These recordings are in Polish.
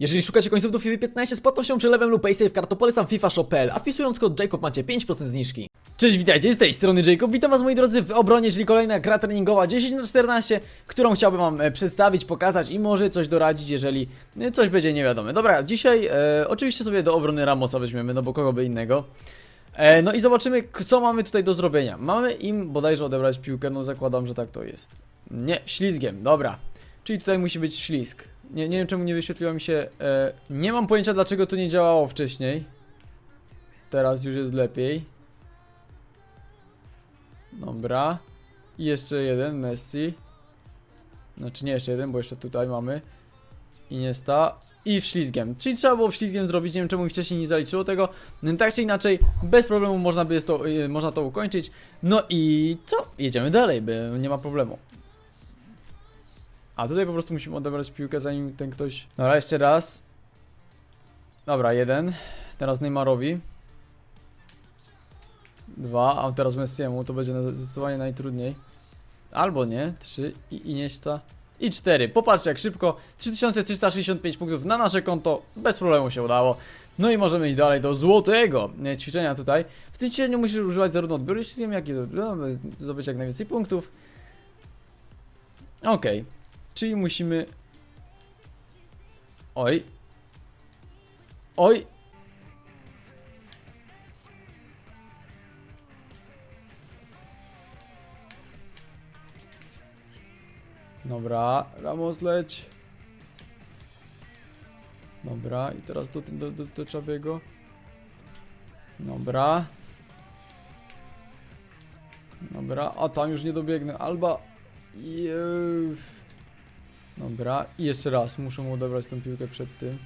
Jeżeli szukacie końców do FIFA 15 z płatnością przelewem lub paysafe kart, to polecam FIFA.pl, a wpisując kod Jacob macie 5% zniżki. Cześć, witajcie, z tej strony Jacob, witam was moi drodzy w obronie, czyli kolejna gra treningowa 10 na 14 którą chciałbym wam e, przedstawić, pokazać i może coś doradzić, jeżeli e, coś będzie niewiadome. Dobra, dzisiaj e, oczywiście sobie do obrony Ramosa weźmiemy, no bo kogo by innego. E, no i zobaczymy, co mamy tutaj do zrobienia. Mamy im bodajże odebrać piłkę, no zakładam, że tak to jest. Nie, ślizgiem, dobra. Czyli tutaj musi być ślizg. Nie, nie wiem czemu nie wyświetliła mi się. E, nie mam pojęcia dlaczego to nie działało wcześniej. Teraz już jest lepiej. Dobra. I jeszcze jeden, Messi. Znaczy nie jeszcze jeden, bo jeszcze tutaj mamy. Iniesta. I wślizgiem. Czyli trzeba było wślizgiem zrobić. Nie wiem czemu mi wcześniej nie zaliczyło tego. No, Tak czy inaczej, bez problemu można by to, y, można to ukończyć. No i co? Jedziemy dalej, by nie ma problemu. A tutaj po prostu musimy odebrać piłkę zanim ten ktoś... Dobra, jeszcze raz. Dobra, jeden. Teraz Neymarowi. Dwa, a teraz Messiemu, to będzie zdecydowanie najtrudniej. Albo nie, trzy i Iniesta. I cztery. Popatrzcie jak szybko. 3365 punktów na nasze konto. Bez problemu się udało. No i możemy iść dalej do złotego ćwiczenia tutaj. W tym ćwiczeniu musisz używać zarówno odbioru ślizgiem, jak i by zdobyć jak najwięcej punktów. Okej. Czyli musimy... Oj. Oj. Dobra, Ramos leć. Dobra, i teraz do, do, do, do Czabiego. Dobra. Dobra, a tam już nie dobiegnę. Alba. Jeuu. Dobra, i jeszcze raz, muszę mu odebrać tę piłkę przed tym.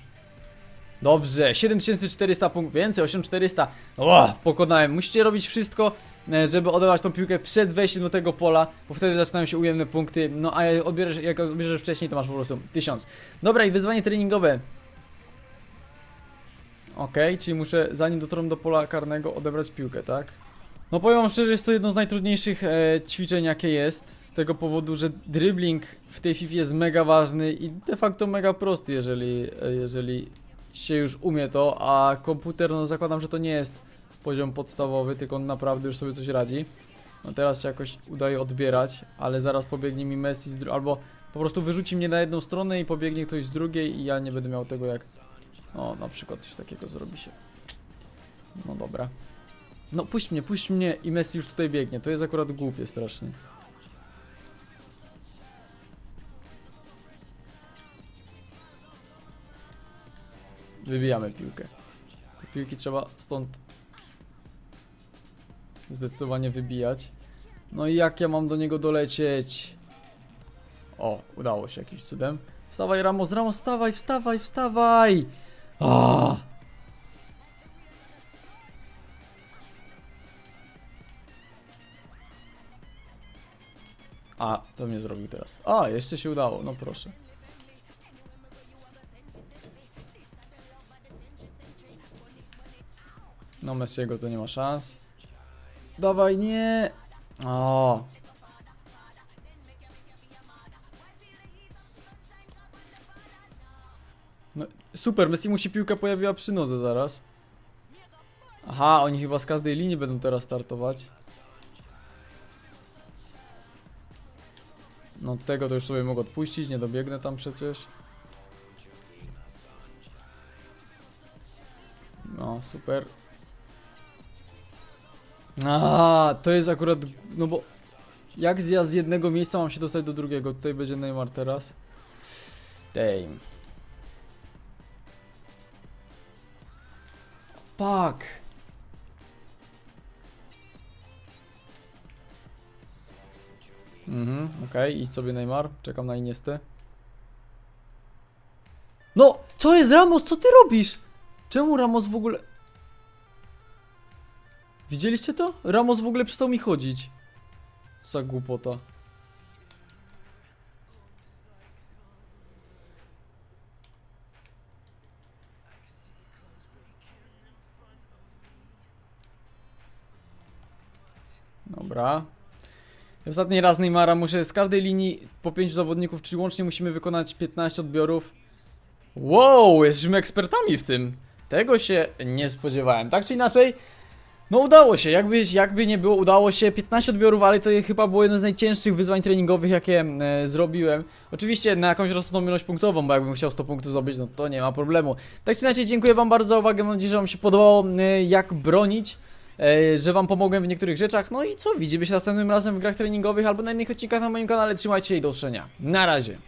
Dobrze, 7400 punktów, więcej, 8400. O, pokonałem. Musicie robić wszystko, e, żeby odebrać tą piłkę przed wejściem do tego pola, bo wtedy zaczynają się ujemne punkty. No a jak odbierzesz, jak odbierzesz wcześniej, to masz po prostu 1000. Dobra, i wyzwanie treningowe. Okej, czyli muszę, zanim dotrą do pola karnego, odebrać piłkę, tak? No powiem wam szczerze, jest to jedno z najtrudniejszych e, ćwiczeń jakie jest, z tego powodu, że dribbling w tej FIFA jest mega ważny i de facto mega prosty, jeżeli, e, jeżeli się już umie to, a komputer, no zakładam, że to nie jest poziom podstawowy, tylko on naprawdę już sobie coś radzi. No teraz się jakoś udaje odbierać, ale zaraz pobiegnie mi Messi z albo po prostu wyrzuci mnie na jedną stronę i pobiegnie ktoś z drugiej i ja nie będę miał tego jak, no na przykład coś takiego zrobi się. No dobra. No puść mnie, puść mnie i Messi już tutaj biegnie. To jest akurat głupie strasznie. Wybijamy piłkę. Te piłki trzeba stąd zdecydowanie wybijać. No i jak ja mam do niego dolecieć? O, udało się jakimś cudem. Wstawaj Ramos, Ramos, wstawaj, wstawaj, wstawaj! Ah! A, to mnie zrobił teraz. A, jeszcze się udało, no proszę. No Messiego to nie ma szans. Dawaj, nie! O. No, super, Messi musi piłka pojawiła przy nodze zaraz. Aha, oni chyba z każdej linii będą teraz startować. No tego to już sobie mogę odpuścić, nie dobiegnę tam przecież. No, super. A, to jest akurat, no bo jak ja z jednego miejsca mam się dostać do drugiego? Tutaj będzie Neymar teraz. Damn. Fuck. Mhm, okej, idź sobie Neymar, czekam na Iniestę. No, co jest Ramos, co ty robisz? Czemu Ramos w ogóle... Widzieliście to? Ramos w ogóle przestał mi chodzić. Co za głupota. Dobra. Ostatni raz Neymara muszę z każdej linii po 5 zawodników, czyli łącznie musimy wykonać 15 odbiorów. Wow, jesteśmy ekspertami w tym. Tego się nie spodziewałem. Tak czy inaczej, no udało się, jakby, jakby nie było, udało się 15 odbiorów, ale to chyba było jedno z najcięższych wyzwań treningowych, jakie e, zrobiłem. Oczywiście na jakąś rozsądną ilość punktową, bo jakbym chciał 100 punktów zdobyć, no to nie ma problemu. Tak czy inaczej, dziękuję wam bardzo za uwagę, mam nadzieję, że wam się podobało, e, jak bronić. E, Że wam pomogłem w niektórych rzeczach. No i co? Widzimy się następnym razem w grach treningowych albo na innych odcinkach na moim kanale. Trzymajcie się i do usłyszenia. Na razie.